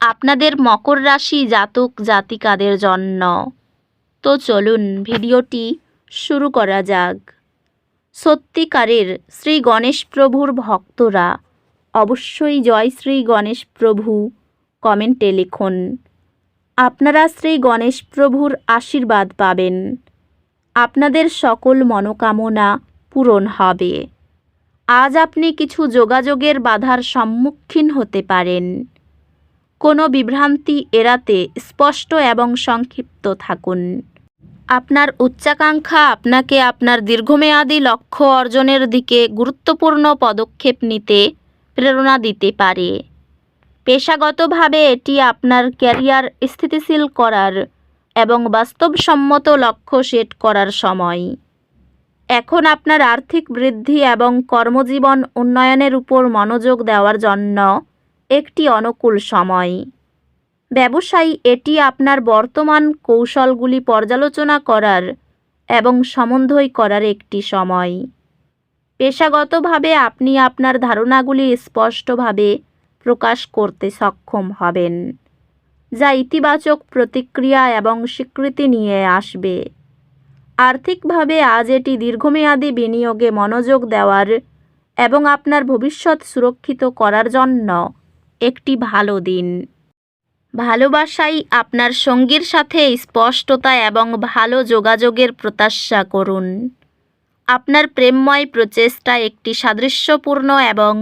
আপনাদের মকর রাশি জাতক জাতিকাদের জন্য। তো চলুন ভিডিওটি শুরু করা যাক। সত্যিকারের শ্রী গণেশ প্রভুর ভক্তরা অবশ্যই জয় শ্রী গণেশ প্রভু কমেন্টে লিখুন। আপনারা শ্রী গণেশ প্রভুর আশীর্বাদ পাবেন। আপনাদের সকল মনোকামনা পূরণ হবে। আজ আপনি কিছু যোগাযোগের বাধার সম্মুখীন হতে পারেন। কোনো বিভ্রান্তি এড়াতে স্পষ্ট এবং সংক্ষিপ্ত থাকুন। আপনার উচ্চাকাঙ্ক্ষা আপনাকে আপনার দীর্ঘমেয়াদী লক্ষ্য অর্জনের দিকে গুরুত্বপূর্ণ পদক্ষেপ নিতে প্রেরণা দিতে পারে। পেশাগতভাবে এটি আপনার ক্যারিয়ার স্থিতিশীল করার এবং বাস্তবসম্মত লক্ষ্য সেট করার সময়। এখন আপনার আর্থিক বৃদ্ধি এবং কর্মজীবন উন্নয়নের উপর মনোযোগ দেওয়ার জন্য একটি অনুকূল সময়। ব্যবসায়ী, এটি আপনার বর্তমান কৌশলগুলি পর্যালোচনা করার এবং সমন্বয় করার একটি সময়। পেশাগতভাবে আপনি আপনার ধারণাগুলি স্পষ্টভাবে প্রকাশ করতে সক্ষম হবেন, যা ইতিবাচক প্রতিক্রিয়া এবং স্বীকৃতি নিয়ে আসবে। আর্থিকভাবে আজ এটি দীর্ঘমেয়াদী বিনিয়োগে মনোযোগ দেওয়ার এবং আপনার ভবিষ্যৎ সুরক্ষিত করার জন্য একটি ভালো দিন। ভালোবাসাই আপনার সঙ্গীর সাথে স্পষ্টতা এবং ভালো যোগাযোগের প্রত্যাশা করুন। আপনার প্রেমময় প্রচেষ্টা একটি সাদৃশ্যপূর্ণ এবং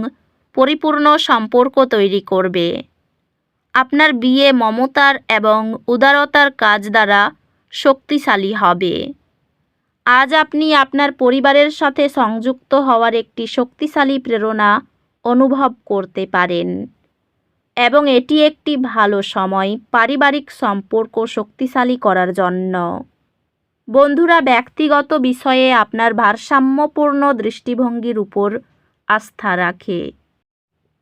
পরিপূর্ণ সম্পর্ক তৈরি করবে। আপনার বিয়ে মমতার এবং উদারতার কাজ দ্বারা শক্তিশালী হবে। আজ আপনি আপনার পরিবারের সাথে সংযুক্ত হওয়ার একটি শক্তিশালী প্রেরণা অনুভব করতে পারেন। এবং এটি একটি ভালো সময় পারিবারিক সম্পর্ক শক্তিশালী করার জন্য। বন্ধুরা, ব্যক্তিগত বিষয়ে আপনার ভারসাম্যপূর্ণ দৃষ্টিভঙ্গির উপর আস্থা রাখে।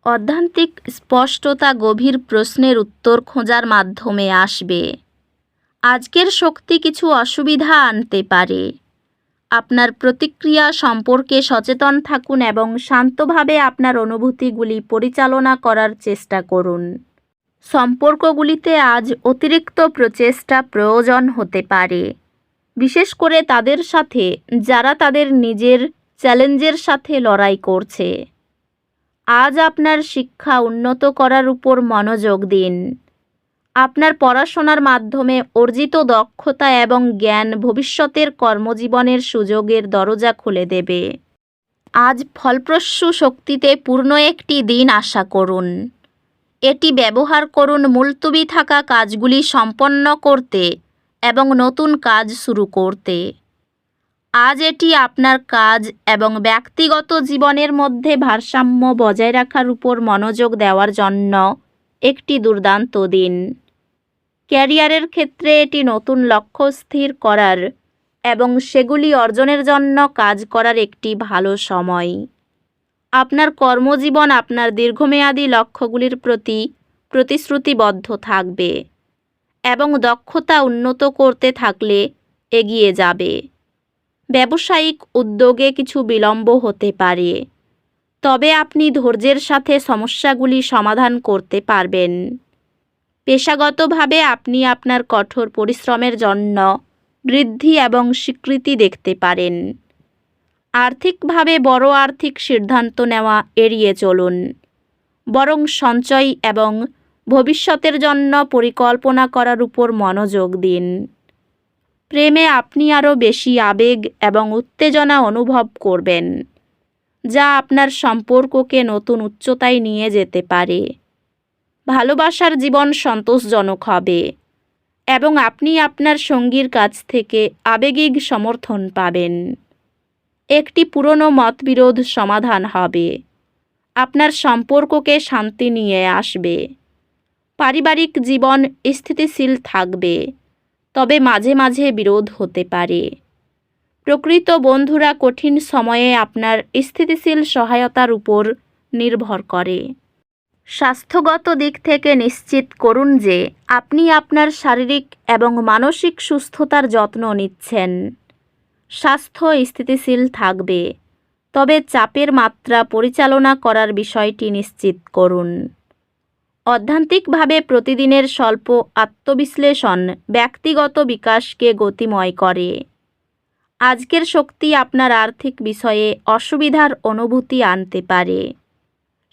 অধ্যান্তিক স্পষ্টতা গভীর প্রশ্নের উত্তর খোঁজার মাধ্যমে আসবে। আজকের শক্তি কিছু অসুবিধা আনতে পারে। আপনার প্রতিক্রিয়া সম্পর্কে সচেতন থাকুন এবং শান্তভাবে আপনার অনুভূতিগুলি পরিচালনা করার চেষ্টা করুন। সম্পর্কগুলিতে আজ অতিরিক্ত প্রচেষ্টা প্রয়োজন হতে পারে। বিশেষ করে তাদের সাথে, যারা তাদের নিজের চ্যালেঞ্জের সাথে লড়াই করছে। আজ আপনার শিক্ষা উন্নত করার উপর মনোযোগ দিন। আপনার পড়াশোনার মাধ্যমে অর্জিত দক্ষতা এবং জ্ঞান ভবিষ্যতের কর্মজীবনের সুযোগের দরজা খুলে দেবে। আজ ফলপ্রসূ শক্তিতে পূর্ণ একটি দিন আশা করুন। এটি ব্যবহার করুন মুলতুবি থাকা কাজগুলি সম্পন্ন করতে এবং নতুন কাজ শুরু করতে। আজ এটি আপনার কাজ এবং ব্যক্তিগত জীবনের মধ্যে ভারসাম্য বজায় রাখার উপর মনোযোগ দেওয়ার জন্য একটি দুর্দান্ত দিন। ক্যারিয়ারের ক্ষেত্রে এটি নতুন লক্ষ্য স্থির করার এবং সেগুলি অর্জনের জন্য কাজ করার একটি ভালো সময়। আপনার কর্মজীবন আপনার দীর্ঘমেয়াদী লক্ষ্যগুলির প্রতি প্রতিশ্রুতিবদ্ধ থাকবে এবং দক্ষতা উন্নত করতে থাকলে এগিয়ে যাবে। ব্যবসায়িক উদ্যোগে কিছু বিলম্ব হতে পারে, তবে আপনি ধৈর্যের সাথে সমস্যাগুলি সমাধান করতে পারবেন। পেশাগতভাবে আপনি আপনার কঠোর পরিশ্রমের জন্য বৃদ্ধি এবং স্বীকৃতি দেখতে পারেন। আর্থিকভাবে বড় আর্থিক সিদ্ধান্ত নেওয়া এড়িয়ে চলুন। বরং সঞ্চয় এবং ভবিষ্যতের জন্য পরিকল্পনা করার উপর মনোযোগ দিন। প্রেমে আপনি আরও বেশি আবেগ এবং উত্তেজনা অনুভব করবেন, যা আপনার সম্পর্ককে নতুন উচ্চতায় নিয়ে যেতে পারে। ভালোবাসার জীবন সন্তোষজনক হবে। এবং আপনি আপনার সঙ্গীর কাছ থেকে আবেগিক সমর্থন পাবেন। একটি পুরনো মতবিরোধ সমাধান হবে। আপনার সম্পর্ককে শান্তি নিয়ে আসবে। পারিবারিক জীবন স্থিতিশীল থাকবে। তবে মাঝে মাঝে বিরোধ হতে পারে। প্রকৃত বন্ধুরা কঠিন সময়ে আপনার স্থিতিশীল সহায়তার উপর নির্ভর করে। স্বাস্থ্যগত দিক থেকে নিশ্চিত করুন যে আপনি আপনার শারীরিক এবং মানসিক সুস্থতার যত্ন নিচ্ছেন। স্বাস্থ্য স্থিতিশীল থাকবে, তবে চাপের মাত্রা পরিচালনা করার বিষয়টি নিশ্চিত করুন। অধ্যান্তিকভাবে প্রতিদিনের স্বল্প আত্মবিশ্লেষণ ব্যক্তিগত বিকাশকে গতিময় করে। আজকের শক্তি আপনার আর্থিক বিষয়ে অসুবিধার অনুভূতি আনতে পারে।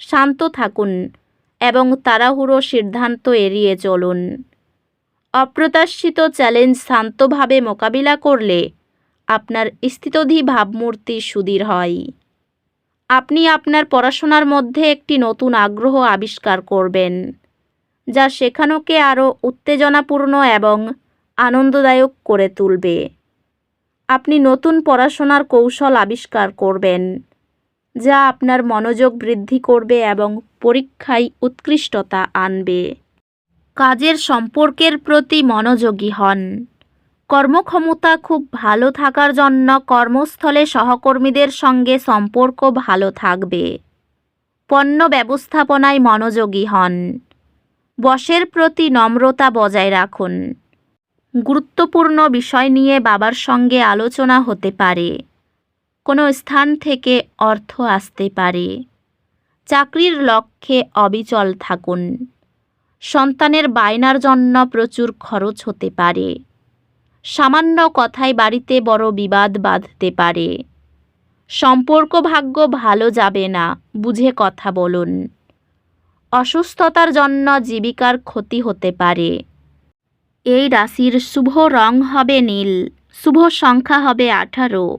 শান্ত থাকুন তাড়াহুড়ো সিদ্ধান্ত এড়িয়ে চলুন। অপ্রত্যাশিত চ্যালেঞ্জ শান্তভাবে মোকাবিলা করলে আপনার স্থিতধী ভাবমূর্তি সুদীর হয়। আপনি আপনার পড়াশোনার মধ্যে একটি নতুন আগ্রহ আবিষ্কার করবেন, যা শেখানোকে আরও উত্তেজনাপূর্ণ এবং আনন্দদায়ক করে তুলবে। আপনি নতুন পড়াশোনার কৌশল আবিষ্কার করবেন। যা আপনার মনোযোগ বৃদ্ধি করবে এবং পরীক্ষায় উৎকৃষ্টতা আনবে। কাজের সম্পর্কের প্রতি মনোযোগী হন। কর্মক্ষমতা খুব ভালো থাকার জন্য কর্মস্থলে সহকর্মীদের সঙ্গে সম্পর্ক ভালো থাকবে। পণ্য ব্যবস্থাপনায় মনোযোগী হন। বসের প্রতি নম্রতা বজায় রাখুন। গুরুত্বপূর্ণ বিষয় নিয়ে বাবার সঙ্গে আলোচনা হতে পারে। কোনো স্থান থেকে অর্থ আসতে পারে। চাকরির লক্ষ্যে অবিচল থাকুন। সন্তানের বায়নার জন্য প্রচুর খরচ হতে পারে। সামান্য কথায় বাড়িতে বড় বিবাদ বাঁধতে পারে। সম্পর্ক ভাগ্য ভালো যাবে না, বুঝে কথা বলুন। অসুস্থতার জন্য জীবিকার ক্ষতি হতে পারে। এই রাশির শুভ রং হবে নীল, শুভ সংখ্যা হবে আঠারো।